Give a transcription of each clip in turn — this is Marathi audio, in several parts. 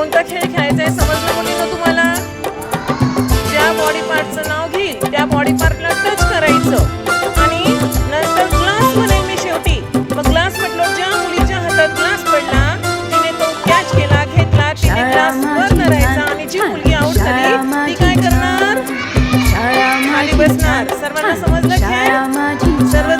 कोणता खेळ खेळायचा आहे समजलं मुलींनो तुम्हाला? ज्या बॉडी पार्टचं नाव घेईल त्या बॉडी पार्टला टच करायचं. आणि नंतर ग्लास म्हणेन मी शेवटी. मग ग्लास म्हटलं ज्या मुलीच्या हातात ग्लास पडला तिने तो कॅच केला घेतला तिने ग्लास वर धरायचा आणि जी मुलगी आउट झाली ती काय करणार? खाली बसणार. सर्वांना समजलं खेळ? सर्वजण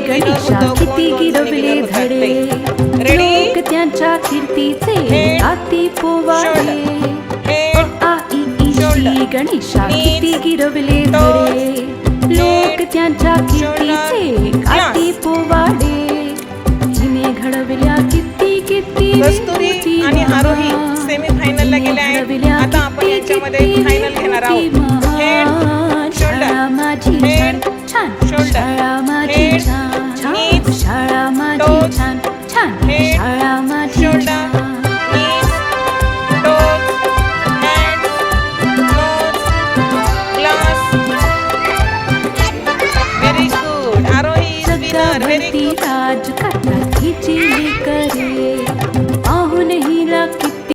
गणेशा किती गिरवले धडे? लोक त्यांच्या कीर्तीचे. हाती पोवाडे. गणेशा. किती गिरवले. धडे लोक. त्यांच्या कीर्तीचे Glass. पोवाडे हिने घडविल्या किती किती कस्तुरी आणि आरोही महान. सेमी फायनल ला गेले आहेत आता आपण यांच्यामध्ये फायनल घेणार आहोत हेड. शाळा माझी. छान छान ছান ছান সারা মাঠে ছান। রাজ কাটা খিচিয়ে